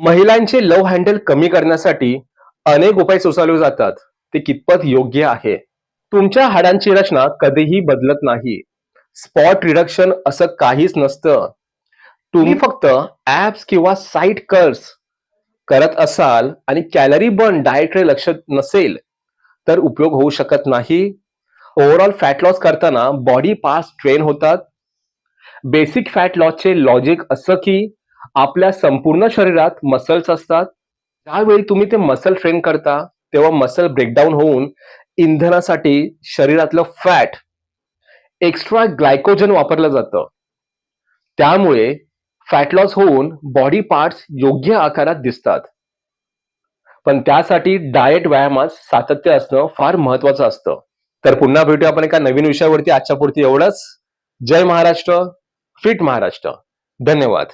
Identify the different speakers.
Speaker 1: महिलांचे लव हँडल कमी करण्यासाठी अनेक उपाय सुचवले जातात. ते कितपत योग्य आहे? तुमच्या हाडांची रचना कधीही बदलत नाही. स्पॉट रिडक्शन असं काहीच नसतं. तुम्ही फक्त ऍप्स किंवा साईट कर्स करत असाल आणि कॅलरी बर्न डाएटकडे लक्ष नसेल तर उपयोग होऊ शकत नाही. ओव्हरऑल फॅट लॉस करताना बॉडी पास ट्रेन होतात. बेसिक फॅट लॉसचे लॉजिक असं की आपल्या संपूर्ण शरीरात मसल्स असतात. ज्यावेळी तुम्ही ते मसल ट्रेन करता तेव्हा मसल ब्रेकडाऊन होऊन इंधनासाठी शरीरातलं फॅट एक्स्ट्रा ग्लायकोजन वापरलं जातं. त्यामुळे फॅट लॉस होऊन बॉडी पार्ट्स योग्य आकारात दिसतात. पण त्यासाठी डाएट व्यायामात सातत्य असणं फार महत्वाचं असतं. तर पुन्हा भेटूया आपण एका नवीन विषयावरती. आजच्या पुरती एवढंच. जय महाराष्ट्र फिट महाराष्ट्र. धन्यवाद.